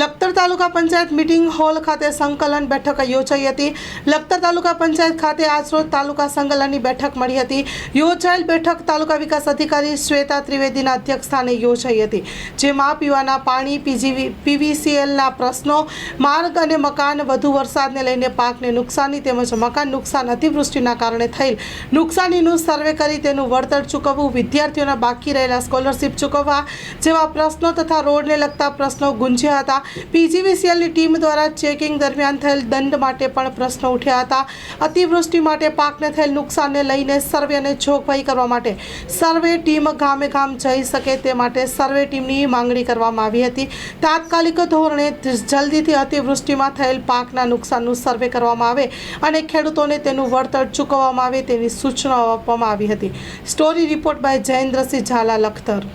લખતર તાલુકા Panchayat meeting hall ખાતે સંકલન બેઠક યોજાઈ હતી. લખતર તાલુકા પંચાયત ખાતે આજરોજ તાલુકા સંકલનની બેઠક મળી હતી. યોજાયેલ બેઠક તાલુકા વિકાસ અધિકારી શ્વેતા ત્રિવેદીના અધ્યક્ષસ્થાને યોજાઈ હતી, જેમાં પીવાના પાણી પીજીવી પીવીસીએલના પ્રશ્નો, માર્ગ અને મકાન, વધુ વરસાદને લઈને પાકને નુકસાની તેમજ મકાન નુકસાન અતિવૃષ્ટિના કારણે થયેલ નુકસાનીનું સર્વે કરી તેનું વળતર ચૂકવવું, વિદ્યાર્થીઓના બાકી રહેલા સ્કોલરશીપ ચૂકવવા, જેવા પ્રશ્નો તથા રોડને લગતા પ્રશ્નો ગુંજ્યા હતા. પીજીવીસીએલની ટીમ દ્વારા ચેકિંગ દરમિયાન થયેલ દંડ માટે પણ પ્રશ્નો ઉઠ્યા હતા. અતિવૃષ્ટિ માટે પાકને થયેલ નુકસાનને લઈને સર્વે અને જોગવાઈ કરવા માટે સર્વે ટીમ ગામે ગામ જઈ શકે તે માટે સર્વે ટીમની માંગણી કરવામાં આવી હતી. તાત્કાલિક ધોરણે જલ્દીથી અતિવૃષ્ટિમાં થયેલ પાકના નુકસાનનું સર્વે કરવામાં આવે અને ખેડૂતોને તેનું વળતર ચૂકવવામાં આવે તેવી સૂચનાઓ આપવામાં આવી હતી. Story report by Jayendrasinh Zala, Lakhtar.